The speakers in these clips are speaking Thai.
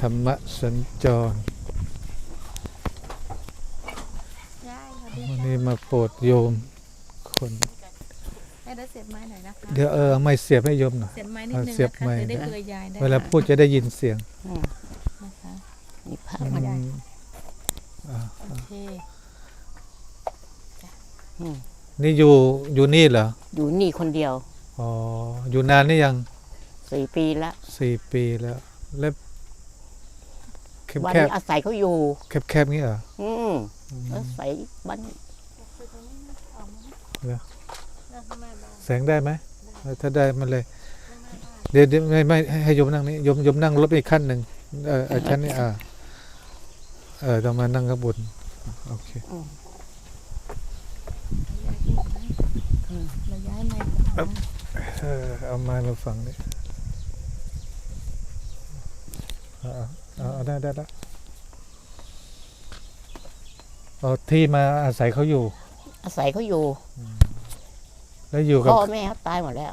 ธรรมะสัญจรได้ค่ะดีวันนี้มาโปรดโยมคนให้ได้เสียบไม้หน่อยนะคะเดี๋ยวเออไม่เสียบให้โยมหน่อยเสียบไม้นิดเอานึงเสียบนะคะไม้จะได้นะเกลือยายได้เวลาค่ะพูดจะได้ยินเสียงอืมนะคะมีผ้าอืมาได้มอ่าโอเคอืมนี่อยู่อยู่นี่เหรอ อยู่นี่คนเดียว อ๋อ อยู่นานนี่ยัง สี่ปีละ สี่ปีแล้ว แล้ว แคบบ้านแคบนี้อาศัยเขาอยู่แคบแคบงี้เหรออืมอาศัยบ้านแสงได้ไหมเออถ้าได้มันเลย เดี๋ยวเดี๋ยวไม่ไม่ให้ให้โยมนั่งนี่โยมโยมนั่งรถไปอีกขั้นหนึ่งเออเออชั้นนี้อ่าเออต้องมานั่งข้างบนโอเคเราย้ายไม้ก่อนนะเออเอาไม้มาฝังนี่เอาเอาเอาเอาได้ได้แล้วเอาที่มาอาศัยเขาอยู่ อาศัยเขาอยู่ แล้วอยู่กับพ่อแม่เขาตายหมดแล้ว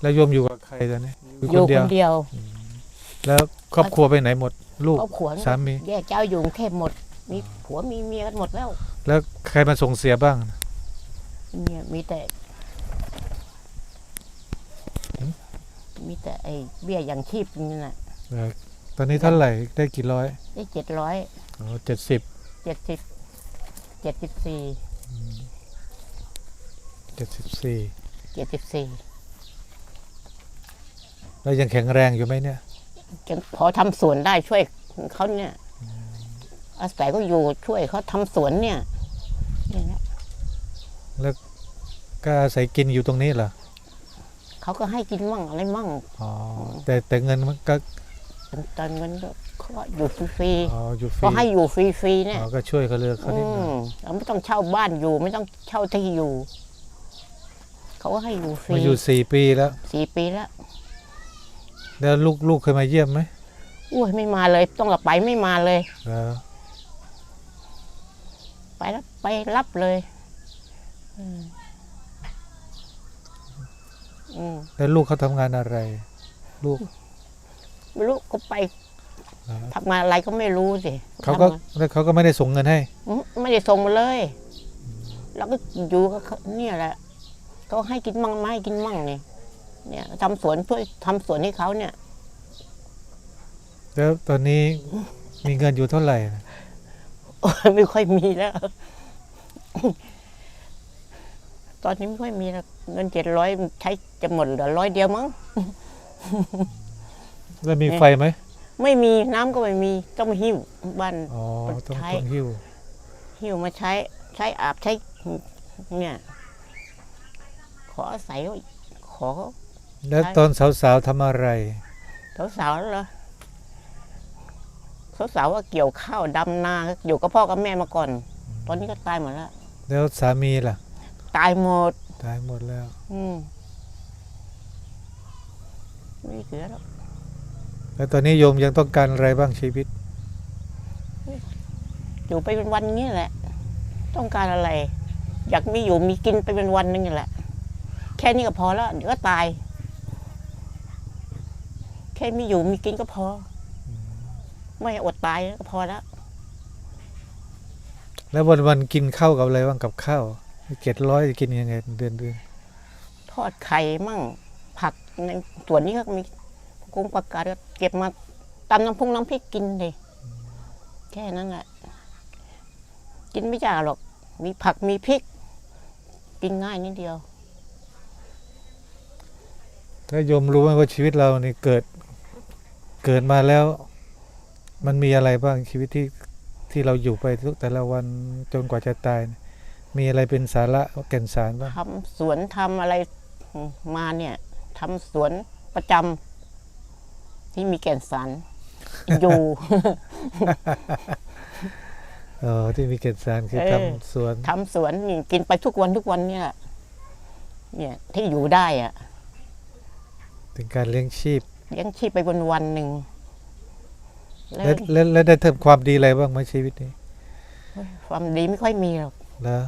แล้วโยมอยู่กับใครตอนนี้อยู่คนเดียว แล้วครอบครัวไปไหนหมด ลูกครอบครัวสามีแยกเจ้าอยู่กรุงเทพหมด มีผัวมีเมียกันหมดแล้ว แล้วใครมาส่งเสียบ้างเนี่ยมีแต่หืมมีแต่ไอ้เบี้ยยังชีพนี่น่ะเออ ตอนนี้เท่าไหร่ได้กี่ร้อยได้เจ็ดร้อยอ๋อเจ็ดสิบเจ็ดสิบเจ็ดสิบสี่เจ็ดสิบสี่เจ็ดสิบสี่แล้วยังแข็งแรงอยู่ไหมเนี่ยพอทำสวนได้ช่วยเขาเนี่ย อาศัยเขาอยู่ช่วยเขาทำสวนเนี่ยเนี่ยนะแล้วก็อาศัยกินอยู่ตรงนี้เหรอเขาก็ให้กินมั่งอะไรมั่ง อ๋อแต่แต่เงินมันก็ ตอนเงินก็เขาก็อยู่ฟรีอ๋ออยู่ฟๆรีก็ให้อยู่ฟรีๆเนี่ย อ๋อก็ช่วยเขาเลยเขาอืนิดหน่อยมเราไม่ต้องเช่าบ้านอยู่ ไม่ต้องเช่าที่อยู่ เขาก็ให้อยู่ฟรีมาอยู่สี่ปีแล้ว สี่ปีแล้วแล้วลูกลูกเคยมาเยี่ยมไหมอุ้ยไม่มาเลย ต้องกับไปไม่มาเลยแล้วไปแล้วไปรับเลยอืมอืมแล้วลูกเขาทำงานอะไร ลูก ไม่รู้ก็ไปอ่าทำงานอะไรก็ไม่รู้สิเขาก็ทำงานแล้วเขาก็ไม่ได้ส่งเงินให้ อืมไม่ได้ส่งมาเลย แล้วก็อยู่กับเขาเนี่ยแหละก็ให้กินมั่งไม่ให้กินมั่งเนี่ยเนี่ยทำสวนช่วยทำสวนให้เขาเนี่ย แล้วตอนนี้มีเงินอยู่เท่าไหร่นะโอ้ยไม่ค่อยมีแล้ว ตอนนี้ไม่ค่อยมีแล้วเงินเจ็ดร้อยใช้จะหมดเหลือร้อยเดียวมั้ง แล้วมีเนี่ยไฟไหมไม่มีน้ำก็ไม่มีต้องหิ้วบ้าน อ๋อต้องใช้ ต้องหิ้วหิ้วมาใช้ใช้อาบใช้เนี่ย ขออาศัยขอ แล้วใช่ ตอนสาวๆทำอะไรสาวๆเหรอสาวๆว่าเกี่ยวข้าวดำนาอยู่กับพ่อกับแม่มาก่อน ตอนนี้ก็ตายหมดแล้ว แล้วสามีล่ะตายหมด ตายหมดแล้ว อืมไม่เหลือแล้ว แล้วตอนนี้โยมยังต้องการอะไรบ้างชีวิต อยู่ไปเป็นวันๆอย่างนี้แหละ ต้องการอะไร อยากมีอยู่มีกินไปเป็นวันหนึงนี่แหละ แค่นี้ก็พอแล้วเดี๋ยวก็ตาย แค่มีอยู่มีกินก็พอ ไม่อดตายก็พอแล้ว แล้ววันวันๆกินข้าวกับอะไรบ้างกับข้าวเจ็ดร้อยกินยังไงเดือนเดือนทอดไข่มั่ง ผักในส่วนนี้ก็มี กุ้งปลากาดก็เก็บมาตำน้ำพุงน้ำพริกกินเลยแค่นั้นแหละกินไม่ยากหรอก มีผักมีพริก กินง่ายนิดเดียว ถ้าโยมรู้ไหมว่าชีวิตเรานี่เกิด เกิดมาแล้ว มันมีอะไรบ้างชีวิตที่ที่เราอยู่ไปทุกแต่ละวันจนกว่าจะตายเนี่ยมีอะไรเป็นสาระแก่นสารบ้างทำสวนทำอะไรมาเนี่ยทำสวนประจำ ที่มีแก่นสารอยู่ เออที่มีแก่นสารคือเออ ทำสวนทำสวนนี่กินไปทุกวันทุกวันเนี่ย เนี่ยที่อยู่ได้อะถึงการเลี้ยงชีพ เลี้ยงชีพไปวันวันๆหนึ่งแล้วแล้วแล้วแล้วได้ทำความดีอะไรบ้างไหมชีวิตนี้ความดีไม่ค่อยมีหรอกแล้ว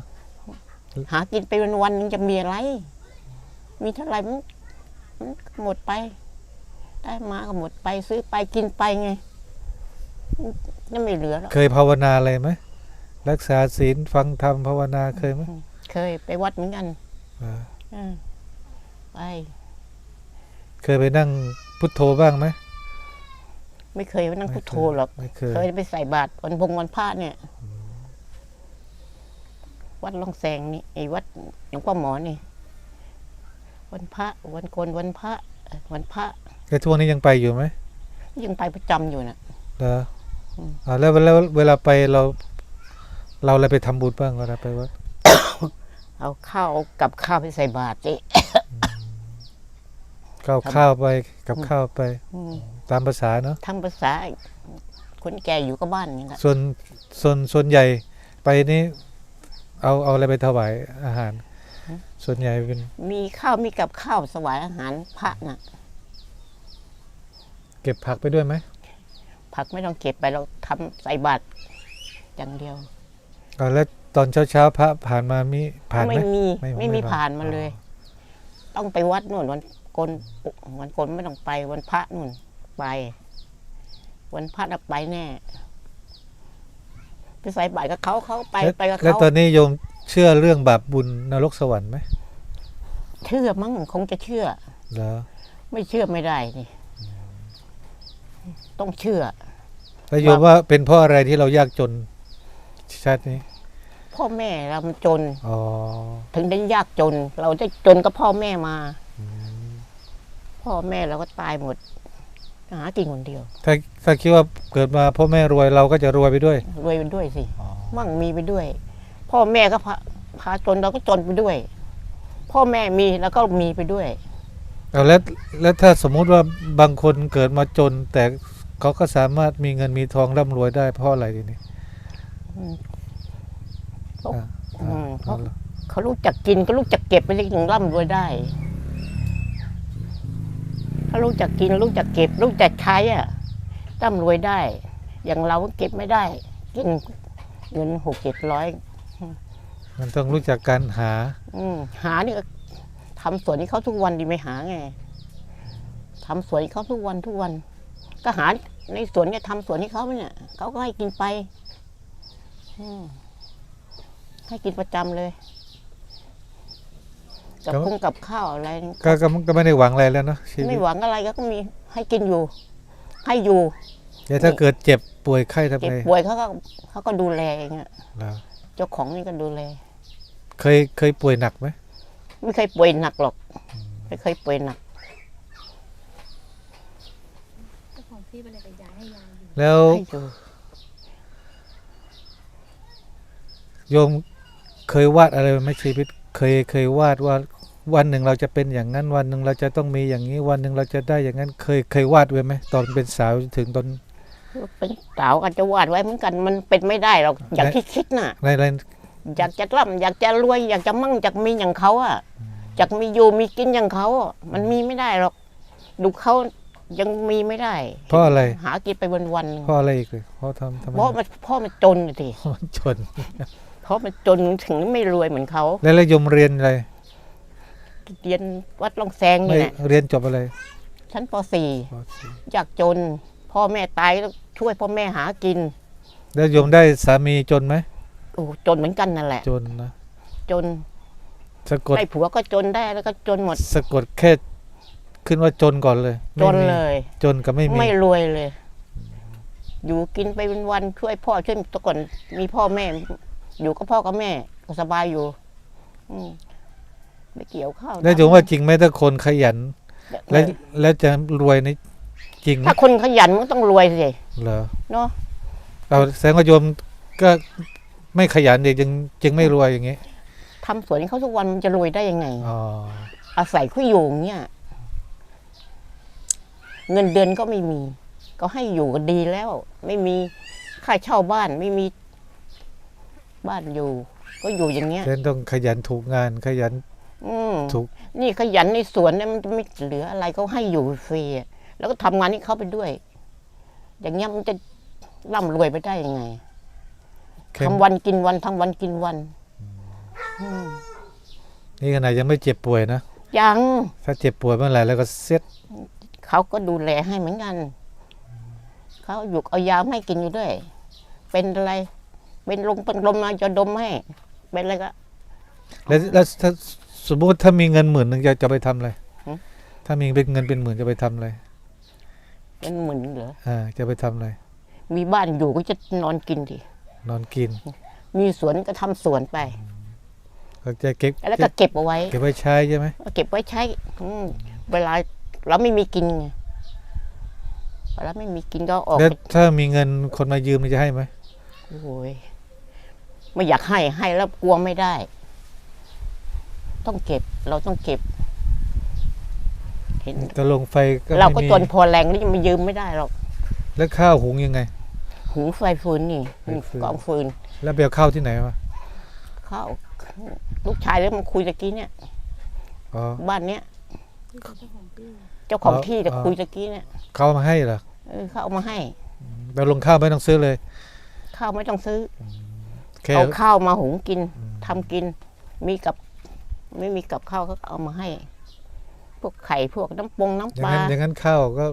หากินไปวันวันๆหนึงจะมีอะไร มีเท่าไหร่มันมันหมดไป ได้มาก็หมดไปซื้อไปกินไปไงยังไม่เหลือหรอกเคยภาวนาอะไรไหมรักษาศีลฟังธรรมภาวนาเคยไหมเคยไปวัดเหมือนกันเอออืมไปเคยไปนั่งพุทโธบ้างไหมไม่เคยไปนั่งพุทโธหรอกไม่เคยเคยไปใส่บาตรวันพงวันพระเนี่ย วัดลองแสงนี่ไอ้วัดหลวงพ่อหมอนี่ วันพระวันโกนวันพระเอ่อวันพระ แต่ทุกวันนี้ยังไปอยู่ไหมยังไปประจำอยู่นะเหรออืมอ่าแล้วแล้วเวลาไปเรา เราอะไรไปทำบุญบ้างเวลาไปวัดเอาข้าวเอากับข้าวไปใส่บาตรสิก็เอาข้าวไปกับข้าวไปอืมตามภาษาเนาะทำภาษาคนแก่อยู่กับบ้านนี่แหละส่วนส่วนส่วนใหญ่ไปนี่เอาเอาอะไรไปถวายอาหาร ส่วนใหญ่เป็น มีข้าวมีกับข้าวสวายอาหารพระน่ะ เก็บผักไปด้วยไหมผักไม่ต้องเก็บไปเราทำใส่บาตรอย่างเดียวอ่าแล้วตอนเช้าเช้าๆพระผ่านมามีผ่านไหมไม่มีไม่ไม่ไม่มีผ่าผ่านนมาเลยอ๋ต้องไปวัดนู่นวันโกนวันโกนไม่ต้องไปวันพระนู่นไป วันพระน่ะไปแน่ไปใส่บาตรกับเขาเขาไปแล้วไปกับแล้วเขาตอนนี้โยมเชื่อเรื่องบาปบุญนรกสวรรค์ไหมเชื่อมั้งคงจะเชื่อเหรอไม่เชื่อไม่ได้นี่ ต้องเชื่อ แล้วโยมว่าเป็นเพราะอะไรที่เรายากจนชาตินี้ พ่อแม่เรามันจน อ๋อ ถึงได้ยากจน เราได้จนก็พ่อแม่มา พ่อแม่เราก็ตายหมด หากินคนเดียว ถ้าถ้าคิดว่าเกิดมาพ่อแม่รวยเราก็จะรวยไปด้วย รวยไปด้วยสิมั่งมีไปด้วย พ่อแม่ก็พาพาจนเราก็จนไปด้วย พ่อแม่มีแล้วก็มีไปด้วย เอาแล้วแล้วถ้าสมมุติว่าบางคนเกิดมาจนแต่ เขาก็สามารถมีเงินมีทองร่ำรวยได้เพราะอะไรทีนี้เพราะอะอืมเพเอาราะละเขารู้จักกินก็รู้จักเก็บไปถึงร่ำรวยได้เขารู้จักกินรู้จักเก็บรู้จักใช้อะร่ำรวยได้ อย่างเราเก็บไม่ได้ กินเงินหกเจ็ดร้อยมันต้องรู้จักการหา อืมหานี่ก็ทำสวนให้เขาทุกวันดีไหมหาไงทำสวนให้เขาทุกวันทุกวัน ก็หา ในสวนเนี่ยทำสวนให้เขาเนี่ยเขาก็ให้กินไปอืมให้กินประจำเลยกับครับคงกับข้าวอะไรก็ก็ก็ไม่ได้หวังอะไรแล้วเนาะชีวิไม่ตหวังอะไรก็มีให้กินอยู่ ให้อยู่แต่ถ้าเกิดเจ็บป่วยไข้ทำเจ็บไงป่วยเขาก็เขาก็ดูแลเองอะเหรอเจ้าของนี่ก็ดูแล เคยเคยป่วยหนักไหมไม่เคยป่วยหนักหรอก ไม่เคยป่วยหนักเจ้าของพี่เป็นอะไร แล้วให้อยู่โยมเคยวาดอะไรไหมชีวิต เคยเคยวาดว่าวันหนึ่งเราจะเป็นอย่างนั้น วันหนึ่งเราจะต้องมีอย่างนี้ วันหนึ่งเราจะได้อย่างนั้น เคยเคยวาดไว้ไหมตอนเป็นสาวถึงตอนเป็นสาวอาจจะวาดไว้เหมือนกันมันเป็นไม่ได้หรอกอย่างที่คิดน่ะในในอยากจะร่ำอยากจะรวยอยากจะมั่งอยากมีอย่างเขาอะอยากมีอยู่มีกินอย่างเขาอะมันมีไม่ได้หรอก ดูเขา ยังมีไม่ได้เพราะอะไร หากินไปวันๆหนึ่งเพราะอะไรอีกเลยเพราะทำทำไมเพราะมันพ่อมันจนน่ะสิเพราะมันจน เพราะมันจนถึงไม่รวยเหมือนเขา แล้วแล้วโยมเรียนอะไร เรียนวัดลองแซงไม่นี่แหละเรียนจบอะไร ชั้นปปสี่ .4 อยากจน พ่อแม่ตายแล้วช่วยพ่อแม่หากิน แล้วโยมได้สามีจนไหมโอ้จนเหมือนกันนั่นแหละ จนนะ จนสะกดได้ผัวก็จนได้แล้วก็จนหมด สะกดแค่ ขึ้นว่าจนก่อนเลยจนไม่มีเลย จนกับไม่มีไม่รวยเลย อยู่กินไปเป็นวันช่วยพ่อช่วยแตะก่อนมีพ่อแม่ อยู่กับพ่อกับแม่ก็สบายอยู่ อืมไม่เกี่ยวข้าวแล้วโยมว่าจริงไหมถ้าคนขยัน แล้วแล้วจะรวยนี่จริงไหมถ้าคนขยันมันต้องรวยสิเหรอเนาะเอาแสดงว่าโยมก็ไม่ขยันเด็กจึงจึงไม่รวยอย่างงี้ทำสวนให้เขาทุกวันมันจะรวยได้ยังไงอ๋ออาศัยเขาอยู่อย่างเนี่ย เงินเดือนก็ไม่มี ก็ให้อยู่ก็ดีแล้ว ไม่มีค่าเช่าบ้านไม่มีบ้านอยู่ ก็อยู่อย่างเงี้ยฉะนั้นต้องขยันถูกงานขยันอืมถูกนี่ขยันในสวนเนี่ยมันจะไม่เหลืออะไรเขาให้อยู่ฟรีอะแล้วก็ทำงานให้เขาไปด้วย อย่างเงี้ยมันจะร่ำรวยไปได้ยังไงเข้มทำวันกินวันทำวันกินวันอืมนี่ขนาดยังไม่เจ็บป่วยนะยัง ถ้าเจ็บป่วยเมื่อไหร่แล้วก็เซ็ต เเขาก็ดูแลให้เหมือนกัน เขาอยู่เอายาให้กินอยู่ด้วย เป็นอะไร เป็นลมเป็นลมมาจะดมให้ เป็นอะไรก็ แล้วแล้วถ้าสมมติถ้ามีเงินหมื่นหนึ่งจะจะไปทำอะไร หือ ถ้ามีเป็นเงินเป็นหมื่นจะไปทำอะไรเป็นหมื่นเหรอ อ่าจะไปทำอะไร มีบ้านอยู่ก็จะนอนกินดิ นอนกิน มีสวนก็ทำสวนไป ก็จะเก็บแล้วก็เก็บเอาไว้ เก็บไว้ใช้ใช่ไหม เก็บไว้ใช้อืมเวลา เราไม่มีกินไงเวลาไม่มีกินก็ออกแล้วไปถ้ามีเงินคนมายืมนี่จะให้ไหมโอ้ยไม่อยากให้ให้แล้วกลัวไม่ได้ ต้องเก็บ เราต้องเก็บ เห็นจะลงไฟก็เราก็ไม่มีจนพอแรงนี่ยังไม่ยืมไม่ได้หรอกแล้วข้าวหุงยังไง หูไฟฟืนนี่ไฟฟืน กองฟืน แล้วไปเอาข้าวที่ไหนมาเข้าลูกชายแล้วมันคุยตะกี้เนี่ย อ๋อบ้านเนี้ยนี่คือ เจ้าของที่เจ้าของอ๋อที่จะอ๋อคุยตะกี้เนี่ยเขาเอามาให้เหรอเออเขาเอามาให้ไปลงข้าวไม่ต้องซื้อเลย ข้าวไม่ต้องซื้อแค่เอาข้าวมาหุงกินอืมทำกิน มีกับ ไม่มีกับข้าวก็เอามาให้ พวกไข่พวกน้ำปงน้ำอย่าปงลานั้นอย่างนั้นข้าวก็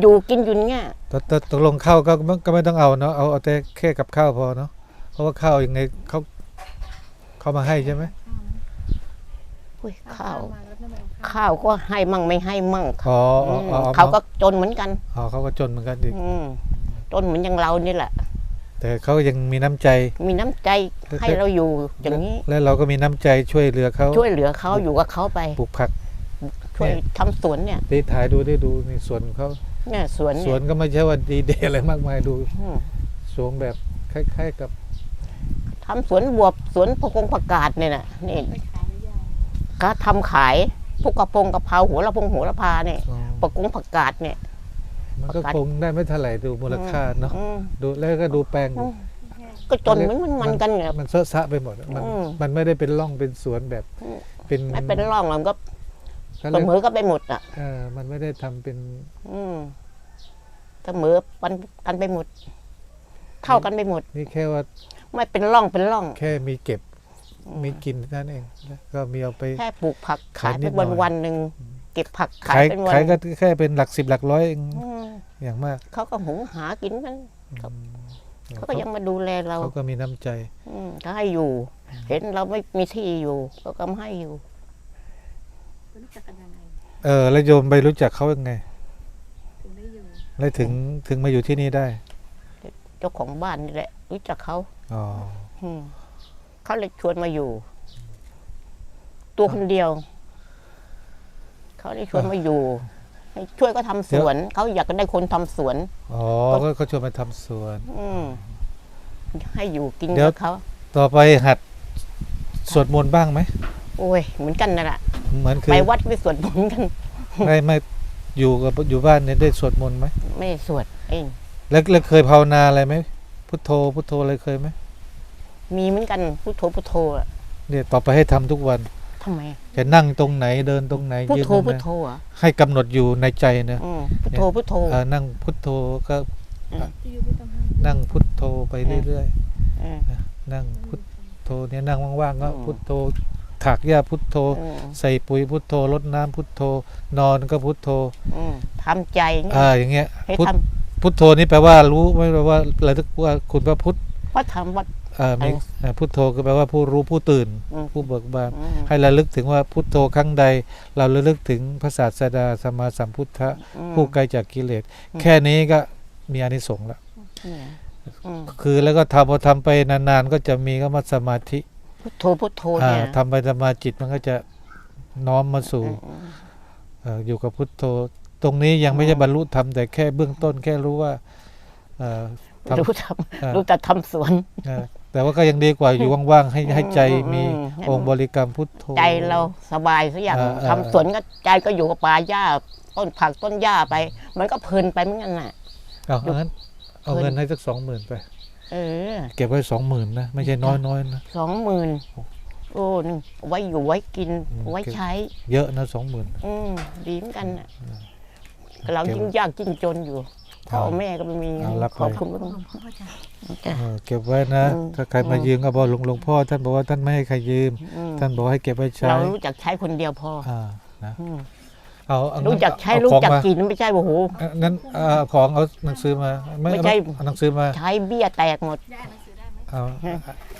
อยู่กินอยู่เงี้ยตตตกลงข้าวก็ไม่ก็ไม่ต้องเอาเนาะเอาเอาแต่แค่กับข้าวพอเนาะเพราะว่าข้าวยังไงเขาเขามาให้ใช่ไหมอุ้ยข้าว ข้าวมาแล้วทำไมเอาข้าวข้าวก็ให้มั่งไม่ให้มั่งอ๋ออ๋อมอ๋อ เขาก็จนเหมือนกันอ๋อเขาก็จนเหมือนกันอีกอืมจนเหมือนอย่างเรานี่แหละ แต่เขายังมีน้ำใจ มีน้ำใจให้เราอยู่อย่างนี้ และเราก็มีน้ำใจช่วยเหลือเขาช่วยเหลือเขาอยู่กับเขาไป ปลูกผักช่วยเนี่ยทำสวนเนี่ยได้ถ่ายดูได้ดูในสวนของเขาเนี่ยสวนสเนี่วยนก็ไม่ใช่ว่าดีเดย์อะไรมากมายดูอืมสวนแบบคล้าย ๆ กับ ทำสวนบวบสวนพะกงผักกาดเนี่ยนะนี่ไม่ขายไม่ยายก็ทำขาย พวกกระพงกระเพราหัวละพงหัวละพาเนี่ยอ๋อปะกงผักกาดเนี่ย มันก็ประกันคงได้ไม่เท่าไหร่ดูมูลค่าเนาะอืม ดูแล้วก็ดูแปลงดูอืมก็จนเหมือนมันมันกันเนี่ย มันเซอะซะไปหมดอะมันอืม มันไม่ได้เป็นร่องเป็นสวนแบบอืมเป็นไม่เป็นร่องมันก็เขาเสเรียกมอก็ไปหมดอะ เออมันไม่ได้ทำเป็นอืมเสมอปันกันไปหมด เท่ากันไปหมด นี่แค่ว่าไม่เป็นร่องเป็นร่อง แค่มีเก็บ มีกินนั่นเองแล้วก็มีเอาไปแค่ปลูกผักขาขายยนิไปดหน่วัอนยวันๆหนึ่งเก็บผักขาขายยเป็นวันขายก็แค่เป็นหลักสิบหลักร้อยเองอืมอย่างมาก เขาก็หุงหากินกันครับเขาก็ยังมาดูแลเราเขาก็มีน้ำใจอืมก็ให้อยู่ เห็นเราไม่มีที่อยู่เขาก็ให้อยู่รู้จักกันยังไงเออแล้วโยมไปรู้จักเขายังไงถึงได้อยู่แล้วถึงถึงมาอยู่ที่นี่ได้ เจ้าของบ้านนี่แหละ รู้จักเขาอ๋ออืม เขาเลยชวนมาอยู่ ตัวคนเดียว เขาเลยชวนมาอยู่ให้ช่วยก็ทำสวนเขาอยากได้คนทำสวนอ๋อก็เขาชวนมาทำสวน อืมให้อยู่กินเดี๋ยวกับเขาต่อไปหัดสวดมนต์บ้างไหมโอ้ยเหมือนกันนั่นแหละเหมือนคืไปอวัดไปสวดมนต์กันไม่ไม่อยู่กับอยู่บ้านเนี่ยได้สวดมนต์ไหมไม่ได้สวดเองแล้วแล้วเคยภาวนาอะไรไหมพุทโธพุทโธอะไรเคยไหม มีเหมือนกันพุทโธพุทโธอะเนี่ยต่อไปให้ทำทุกวันทำไมจะนั่งตรงไหนเดินตรงไหนพุทยืนโธตรงพุไหทนโธอะให้กำหนดอยู่ในใจนะอืมพุทโธพุทโธเอ่อนั่งพุทโธก็ที่อยู่ไม่ต้องให้นั่งพุทโธไปเรื่อยเออๆนั่งพุทโธเนี่ยนั่งว่างๆก็อืมพุทโธถากหญ้าพุทโธอืมใส่ปุ๋ยพุทโธรดน้ำพุทโธ นอนก็พุทโธอืมทำใจเงี้ยอ่าอย่างเงี้ยให้พุททพุทโธนี่แปลว่ารู้ไม่แปลว่าระลึกว่าคุณพระพุทธำว่าทำวัดอ่า มีอะไรอ่าพุทโธก็แปลว่าผู้รู้ผู้ตื่นอืมผู้เบิกบานอืมให้ระลึกถึงว่าพุทโธครั้งใด เราระลึกถึงพระศาสดาสัมมาสัมพุทธะอืมผู้ไกลจากกิเลสอืมแค่นี้ก็มีอานิสงส์ละเนี่ยอืมคือแล้วก็ทำพอทำไปนานๆก็จะมีก็มาสมาธิพุทโธพุทโธอ่าเนี่ยทำไปทำมาจิตมันก็จะน้อมมาสู่อืมเอ่ออยู่กับพุทโธ ตรงนี้ยังไม่ใช่อืมบรรลุธรรมแต่แค่เบื้องต้นแค่รู้ว่าเอ่อทำรู้ทอ่าำรู้แต่ทำสวนเอ่อ แต่ว่าก็ยังดีกว่าอยู่ว่างๆให้ให้ใจอืมมีอืมให้องค์บริกรรมพุทโธใจเราสบายสักอย่างอ่าอ่าทำสวนก็ใจก็อยู่กับป่าหญ้าต้นผักต้นหญ้าไป มันก็เพลินไปเหมือนกันน่ะเอาเอางั้นเอาเพิ่นเงินให้สักสองหมื่นไปเออ เก็บไว้สองหมื่นนะไม่ใช่น้อยน้อยๆนะสองหมื่นโอ้นี่ไว้อยู่ไว้กินอืมไว้ใช้ เยอะนะสองหมื่นอืมดีเหมือนกันน่ะเราเก็บยิ่งยากยิ่งจนอยู่ พ่อเอาแม่ก็ไม่มีเอารับขอบไปคุณมากหลวงพ่อจ้ะจ้ะเออเก็บไว้นะอืมถ้าใครมาอืมยืมก็บอกหลวงหลวงพ่อ ท่านบอกว่าท่านไม่ให้ใครยืมอืมท่านบอกให้เก็บไว้ใช้เรารู้จักใช้คนเดียวพออ่านะอืมเอาเอารู้จักใช้เอารู้ของจักมากินไม่ใช่โอ้โหเอ่องั้นเอาของเอาหนังสือมาไม่ไม่ใช่เอาหนังสือมา ใช้เบี้ยแตกหมดได้หนังสือได้ไหมเอา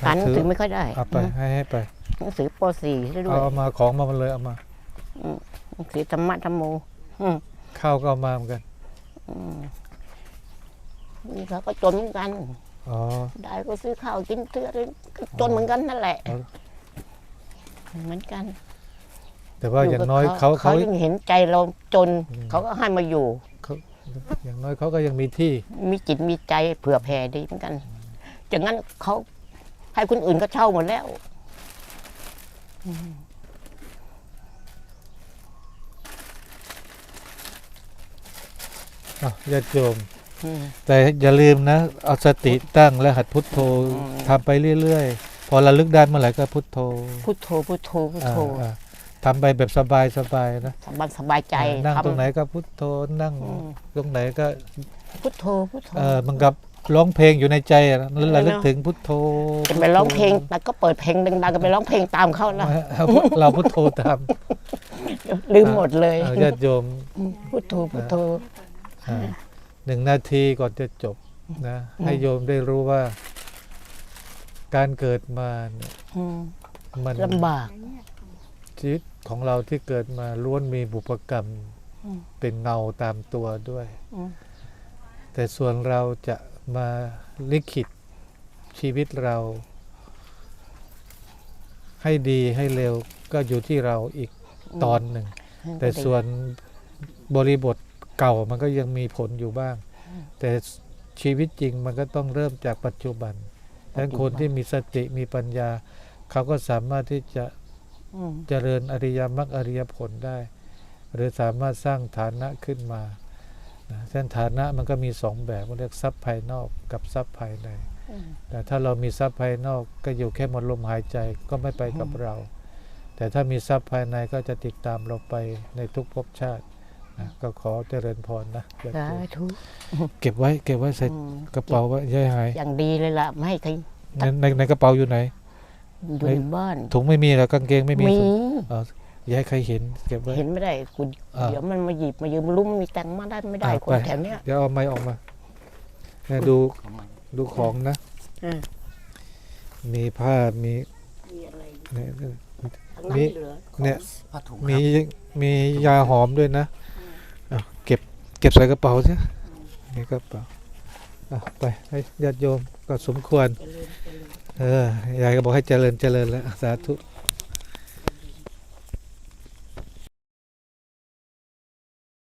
อ่านหนังสือไม่ค่อยได้เอาไปให้ให้ไปหนังสือป .4 ด้วยเอาเอามาของมามันเลยเอามาหนังสือธรรมะธรรมโมอืมข้าวก็เอามาเหมือนกันอืม นี่เขาก็จนเหมือนกันอ๋อ ได้ก็ซื้อข้าวกินเสื้ออะไรก็จนเหมือนกันนั่นแหละเอาเหมือนกันแต่ว่าอย่างน้อยเขาเขาเขายังเห็นใจเราจนอืมเขาก็ให้มาอยู่อย่างน้อยเขาก็ยังมีที่ มีจิตมีใจเผื่อแผ่ดีเหมือนกันจากนั้นเขาให้คนอื่นก็เช่าหมดแล้ว อะญาติโยมอืม แต่อย่าลืมนะ เอาสติตั้งและหัดพุทโธอืมทำไปเรื่อยๆ พอระลึกได้เมื่อไหร่ก็พุทโธ พุทโธพุทโธพุทอ่าโธอ่าทำไปแบบสบายๆนะสบายสบายใจอ่านั่งทำตรงไหนก็พุทโธนั่งอืมตรงไหนก็พุทโธพุทโธเออมันกับร้องเพลงอยู่ในใจอะแล้วระลึกเออเนอะถึงพุทโธจะไปร้องเพลงแต่ก็เปิดเพลงดังๆก็ไปร้องเพลงตามเขาละเอาพุทเราพุทโธตามลืมหมดเลยเอาญาติโยมพุทโธพุทโธอ่า หนึ่งนาทีก่อนจะจบนะอืมให้โยมได้รู้ว่า การเกิดมาเนี่ยอืมมันลำบากอย่างเงี้ยชีวิตของเราที่เกิดมาล้วนมีบุพกรรมอืมเป็นเงาตามตัวด้วยอืมแต่ส่วนเราจะมาลิขิตชีวิตเรา ให้ดีให้เร็วก็อยู่ที่เราอีกตอนหนึ่ง แต่ส่วนบริบท เก่ามันก็ยังมีผลอยู่บ้าง แต่ชีวิตจริงมันก็ต้องเริ่มจากปัจจุบันดังนั้นคนที่มีสติมีปัญญา เขาก็สามารถที่จะอืมเจริญอริยมรรคอริยผลได้ หรือสามารถสร้างฐานะขึ้นมานะเส้นฐานะมันก็มีสองแบบเรียกทรัพย์ภายนอกกับทรัพย์ภายในอืมแต่ถ้าเรามีทรัพย์ภายนอกก็อยู่แค่หมดลมหายใจก็ไม่ไปกับเรา แต่ถ้ามีทรัพย์ภายในก็จะติดตามเราไปในทุกภพชาตินะ ก็ขอเจริญพรนะญาติสาโยมธุเก็บไว้เก็บไว้ใส่อืมกระเป๋าไว้อย่าให้หายอย่างดีเลยล่ะไม่ให้ใครในในในกระเป๋าอยู่ไหนอยู่ในบ้านถุงไม่มีแล้วกางเกงไม่มีมีถุงอย่าให้ใครเห็นเก็บไว้เห็นไม่ได้คุณอ่าเดี๋ยวมันมาหยิบมายืมรู้มันมีตังค์มาได้ไม่ได้อะคนไปแถวเนี้ยเดี๋ยวเอาไม้ออกมาเนี่ยดูดูของนะอืมมีผ้ามีมีอะไรเนี่ยทั้งนั้นมีเหลือเนี่ยผ้าถุงคมีรับมียาหอมด้วยนะอะเก็บ เก็บใส่กระเป๋าใช่นี่กระเป๋าอะไปให้ญาติโยมก็สมควร เออยายก็บอกให้เจริญเจริญแล้วสาธุส